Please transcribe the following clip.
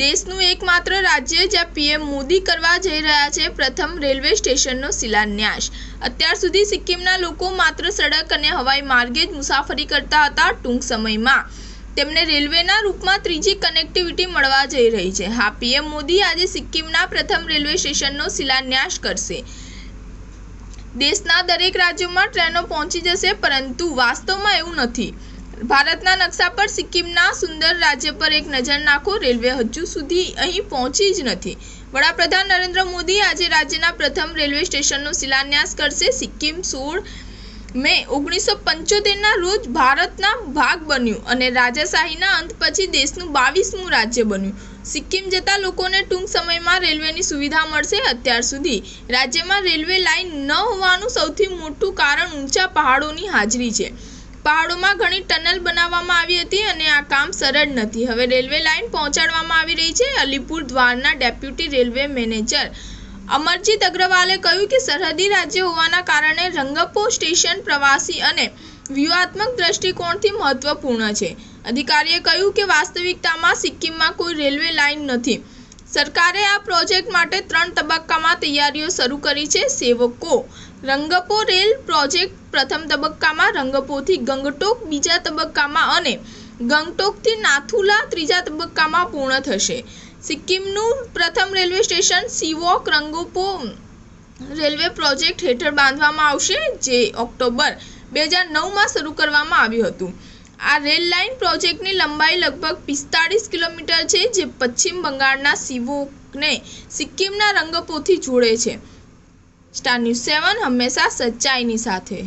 દેશનું એકમાત્ર રાજ્ય જ્યાં પીએમ મોદી કરવા જઈ રહ્યા છે, પ્રથમ રેલવે સ્ટેશનનો શિલાન્યાસ. અત્યાર સુધી સિક્કિમના લોકો માત્ર સડક અને હવાઈ માર્ગે જ મુસાફરી કરતા હતા ટૂંક સમયમાં. તેમને રેલવેના રૂપમાં ત્રીજી કનેક્ટિવિટી મળવા જઈ રહી છે. હા, પીએમ મોદી આજે સિક્કિમના પ્રથમ રેલવે સ્ટેશનનો શિલાન્યાસ કરશે. દેશના દરેક રાજ્યોમાં ટ્રેનો પહોંચી જશે, પરંતુ વાસ્તવમાં એવું નથી. ભારતના નકશા પર સિક્કિમના સુંદર રાજ્ય પર એક નજર નાખો, રેલવે હજુ સુધી અહીં પહોંચી જ નથી. વડાપ્રધાન નરેન્દ્ર મોદી આજે રાજ્યના પ્રથમ રેલવે સ્ટેશનનો શિલાન્યાસ કરશે. સિક્કિમ, સોળ મે ઓગણીસો પંચોતેરના રોજ ભારતના ભાગ બન્યું અને રાજાશાહીના અંત પછી દેશનું બાવીસમું રાજ્ય બન્યું. સિક્કિમ જતા લોકોને ટૂંક સમયમાં રેલવેની સુવિધા મળશે અત્યાર સુધી. રાજ્યમાં રેલવે લાઇન ન હોવાનું સૌથી મોટું કારણ ઊંચા પહાડોની હાજરી છે. પહાડોમાં ઘણી ટનલ બનાવવામાં આવી હતી અને આ કામ સરળ નથી. હવે રેલવે લાઇન પહોંચાડવામાં આવી રહી છે. અલીપુર દ્વારના ડેપ્યુટી રેલવે મેનેજર અમરજીત અગ્રવાલે કહ્યું કે સરહદી રાજ્ય હોવાના કારણે રંગપો સ્ટેશન પ્રવાસી અને વ્યૂહાત્મક દ્રષ્ટિકોણથી મહત્વપૂર્ણ છે. અધિકારીએ કહ્યું કે વાસ્તવિકતામાં સિક્કિમમાં કોઈ રેલવે લાઇન નથી. સરકારે આ પ્રોજેક્ટ માટે ત્રણ તબક્કામાં તૈયારીઓ શરૂ કરી છે. સેવકો, રંગપો રેલ પ્રોજેક્ટ પ્રથમ તબક્કામાં રંગપોથી ગંગટોક, બીજા તબક્કામાં અને ગંગટોકથી નાથુલા ત્રીજા તબક્કામાં પૂર્ણ થશે. સિક્કિમનું પ્રથમ railway station Sivok Rangpo railway project હેઠળ બાંધવામાં આવશે, જે ઓક્ટોબર બે હજાર નવમાં શરૂ કરવામાં આવ્યું હતું. આ રેલ લાઇન પ્રોજેક્ટની લંબાઈ લગભગ પિસ્તાળીસ કિલોમીટર છે, જે પશ્ચિમ બંગાળના સિવોકને સિક્કિમના રંગપોથી જોડે છે. સ્ટાર ન્યૂઝ સેવન હંમેશા સચ્ચાઈની સાથે.